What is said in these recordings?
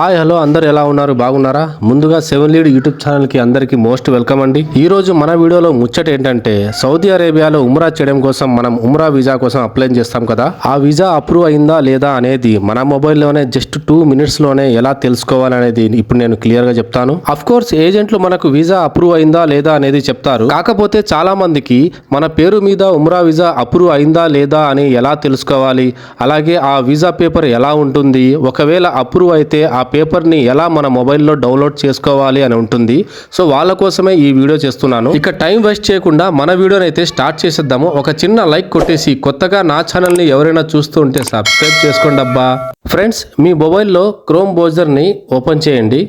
Hi hello అందరు ఎలా ఉన్నారు? బాగున్నారా? ముందుగా సెవెన్ లీడ్ యూట్యూబ్ ఛానల్కి అందరికీ అందరికి మోస్ట్ వెల్కమ్ అండి. ఈ రోజు మన వీడియోలో ముచ్చట ఏంటంటే సౌదీ అరేబియాలో ఉమ్రా చేయడం కోసం మనం ఉమ్రా వీసా కోసం అప్లై చేస్తాం కదా. ఆ వీసా అప్రూవ్ అయిందా లేదా అనేది మన మొబైల్లోనే జస్ట్ టూ మినిట్స్లోనే ఎలా తెలుసుకోవాలనేది ఇప్పుడు నేను క్లియర్గా చెప్తాను. అఫ్ కోర్స్ ఏజెంట్లు మనకు వీసా అప్రూవ్ అయిందా లేదా అనేది చెప్తారు. కాకపోతే చాలా మందికి మన పేరు మీద ఉమ్రా వీసా అప్రూవ్ అయిందా లేదా అని ఎలా తెలుసుకోవాలి? అలాగే ఆ వీసా పేపర్ ఎలా ఉంటుంది? ఒకవేళ అప్రూవ్ అయితే ఆ పేపర్ని ఎలా మన మొబైల్లో డౌన్లోడ్ చేసుకోవాలి అని ఉంటుంది. సో వాళ్ళ కోసమే ఈ వీడియో చేస్తున్నాను. ఇక టైం వేస్ట్ చేయకుండా మన వీడియోని అయితే స్టార్ట్ చేసేద్దాము. ఒక చిన్న లైక్ కొట్టేసి కొత్తగా నా ఛానల్ని ఎవరైనా చూస్తూ ఉంటే సబ్స్క్రైబ్ చేసుకోండి అబ్బా. ఫ్రెండ్స్ మీ మొబైల్లో క్రోమ్ బ్రౌజర్ని ఓపెన్ చేయండి.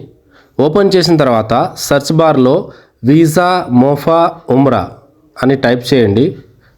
ఓపెన్ చేసిన తర్వాత సెర్చ్ బార్లో వీసా మోఫా ఉమ్రా అని టైప్ చేయండి.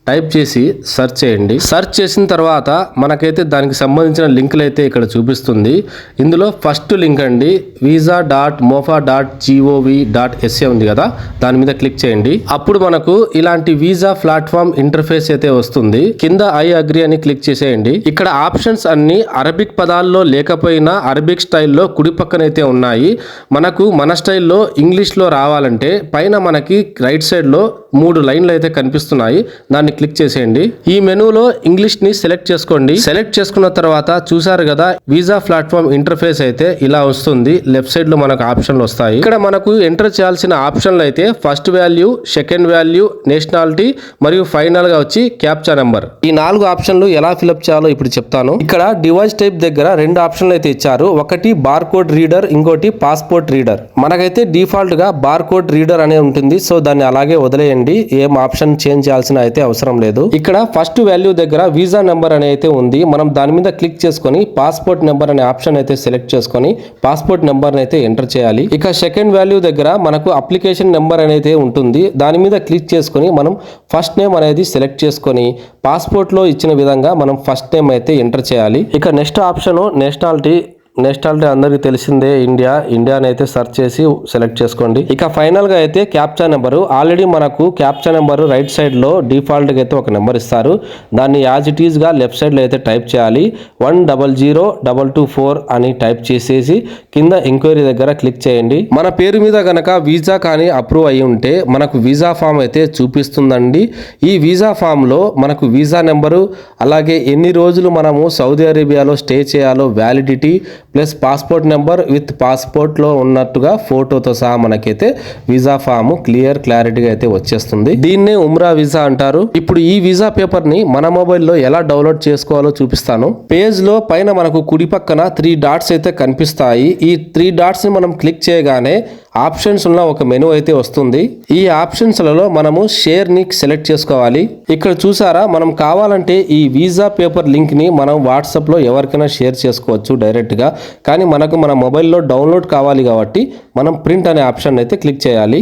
టైప్ చేసి సెర్చ్ చేయండి. సెర్చ్ చేసిన తర్వాత మనకైతే దానికి సంబంధించిన లింకులు అయితే ఇక్కడ చూపిస్తుంది. ఇందులో ఫస్ట్ లింక్ అండి visa dot mofa dot GOV dot SA ఉంది కదా దాని మీద క్లిక్ చేయండి. అప్పుడు మనకు ఇలాంటి వీసా ప్లాట్ఫామ్ ఇంటర్ఫేస్ అయితే వస్తుంది. కింద ఐ అగ్రి అని క్లిక్ చేసేయండి. ఇక్కడ ఆప్షన్స్ అన్ని అరబిక్ పదాల్లో లేకపోయినా అరబిక్ స్టైల్లో కుడి పక్కనైతే ఉన్నాయి. మనకు మన స్టైల్లో ఇంగ్లీష్లో రావాలంటే పైన మనకి రైట్ సైడ్లో మూడు లైన్లు అయితే కనిపిస్తున్నాయి. దాన్ని క్లిక్ చేసేయండి. ఈ మెనూలో ఇంగ్లీష్ని సెలెక్ట్ చేసుకోండి. సెలెక్ట్ చేసుకున్న తర్వాత చూసారు కదా వీసా ప్లాట్ఫామ్ ఇంటర్ఫేస్ అయితే ఇలా వస్తుంది. లెఫ్ట్ సైడ్లో మనకు ఆప్షన్లు వస్తాయి. ఇక్కడ మనకు ఎంటర్ చేయాల్సిన ఆప్షన్లు అయితే first value second value nationality మరియు ఫైనల్గా వచ్చి క్యాప్చా నెంబర్. ఈ నాలుగు ఆప్షన్లు ఎలా ఫిలప్ చేయాలో ఇప్పుడు చెప్తాను. ఇక్కడ డివైస్ టైప్ దగ్గర రెండు ఆప్షన్లు అయితే ఇచ్చారు. ఒకటి బార్ కోడ్ రీడర్ ఇంకోటి పాస్పోర్ట్ రీడర్. మనకైతే డిఫాల్ట్గా బార్ కోడ్ రీడర్ అనే ఉంటుంది. సో దాన్ని అలాగే వదిలేయండి. ఏం ఆప్షన్ చేంజ్ చేయాల్సిన అయితే అవసరం లేదు. ఇక్కడ ఫస్ట్ వాల్యూ దగ్గర వీసా నెంబర్ అని అయితే ఉంది. మనం దాని మీద క్లిక్ చేసుకొని పాస్పోర్ట్ నెంబర్ అనే ఆప్షన్ అయితే సెలెక్ట్ చేసుకొని పాస్పోర్ట్ నెంబర్ అయితే ఎంటర్ చేయాలి. ఇక సెకండ్ వాల్యూ దగ్గర మనకు అప్లికేషన్ నెంబర్ అనేది ఉంటుంది. దాని మీద క్లిక్ చేసుకొని మనం ఫస్ట్ నేమ్ అనేది సెలెక్ట్ చేసుకొని పాస్పోర్ట్లో ఇచ్చిన విధంగా మనం ఫస్ట్ నేమ్ అయితే ఎంటర్ చేయాలి. ఇక నెక్స్ట్ ఆప్షన్ నేషనాలిటీ నేషనాలిటీ అందరికీ తెలిసిందే ఇండియా. ఇండియాని అయితే సెర్చ్ చేసి సెలెక్ట్ చేసుకోండి. ఇక ఫైనల్గా అయితే క్యాప్చా నెంబరు. ఆల్రెడీ మనకు క్యాప్చా నెంబర్ రైట్ సైడ్లో డిఫాల్ట్గా అయితే ఒక నెంబర్ ఇస్తారు. దాన్ని యాజ్ ఇట్ ఈస్గా లెఫ్ట్ సైడ్లో అయితే టైప్ చేయాలి. One double zero double two four అని టైప్ చేసేసి కింద ఎంక్వైరీ దగ్గర క్లిక్ చేయండి. మన పేరు మీద కనుక వీసా కానీ అప్రూవ్ అయి ఉంటే మనకు వీసా ఫామ్ అయితే చూపిస్తుందండి. ఈ వీసా ఫామ్లో మనకు వీసా నెంబరు అలాగే ఎన్ని రోజులు మనము సౌదీ అరేబియాలో స్టే చేయాలో validity plus passport number with పాస్పోర్ట్లో ఉన్నట్టుగా ఫోటోతో సహా మనకైతే వీసా ఫామ్ క్లియర్ క్లారిటీగా అయితే వచ్చేస్తుంది. దీన్నే ఉమ్రా వీసా అంటారు. ఇప్పుడు ఈ వీసా పేపర్ని మన మొబైల్లో ఎలా డౌన్లోడ్ చేసుకోవాలో చూపిస్తాను. పేజ్లో పైన మనకు కుడి పక్కన త్రీ డాట్స్ అయితే కనిపిస్తాయి. ఈ త్రీ డాట్స్ని మనం క్లిక్ చేయగానే ఆప్షన్స్ ఉన్న ఒక మెనూ అయితే వస్తుంది. ఈ ఆప్షన్స్లలో మనము షేర్ని సెలెక్ట్ చేసుకోవాలి. ఇక్కడ చూసారా మనం కావాలంటే ఈ వీసా పేపర్ లింక్ని మనం వాట్సాప్లో ఎవరికైనా షేర్ చేసుకోవచ్చు డైరెక్ట్గా. కానీ మనకు మన మొబైల్లో డౌన్లోడ్ కావాలి కాబట్టి మనం ప్రింట్ అనే ఆప్షన్ అయితే క్లిక్ చేయాలి.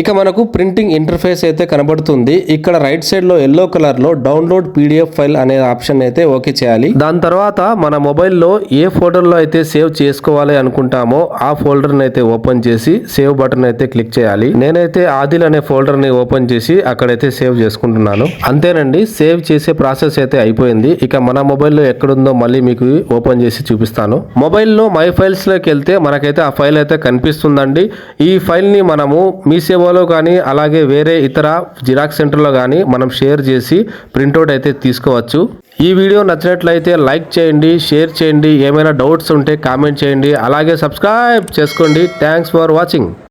ఇక మనకు ప్రింటింగ్ ఇంటర్ఫేస్ అయితే కనబడుతుంది. ఇక్కడ రైట్ సైడ్లో ఎల్లో కలర్లో డౌన్లోడ్ పీడిఎఫ్ ఫైల్ అనే ఆప్షన్ అయితే ఓకే చేయాలి. దాని తర్వాత మన మొబైల్లో ఏ ఫోటోలో అయితే సేవ్ చేసుకోవాలి అనుకుంటామో ఆ ఫోల్డర్ని అయితే ఓపెన్ చేసి సేవ్ బటన్ అయితే క్లిక్ చేయాలి. నేనైతే ఆదిల్ అనే ఫోల్డర్ని ఓపెన్ చేసి అక్కడైతే సేవ్ చేసుకుంటున్నాను. అంతేనండి సేవ్ చేసే ప్రాసెస్ అయితే అయిపోయింది. ఇక మన మొబైల్లో ఎక్కడుందో మళ్ళీ మీకు ఓపెన్ చేసి చూపిస్తాను. మొబైల్లో మై ఫైల్స్లోకి వెళ్తే మనకైతే ఆ ఫైల్ అయితే కనిపిస్తుందండి. ఈ ఫైల్ని మనము మీ సేవ సేవలో కానీ అలాగే వేరే ఇతర జిరాక్స్ సెంటర్లో కానీ మనం షేర్ చేసి ప్రింట్అవుట్ అయితే తీసుకోవచ్చు. ఈ వీడియో నచ్చినట్లయితే లైక్ చేయండి షేర్ చేయండి. ఏమైనా డౌట్స్ ఉంటే కామెంట్ చేయండి. అలాగే సబ్స్క్రైబ్ చేసుకోండి. Thanks for watching.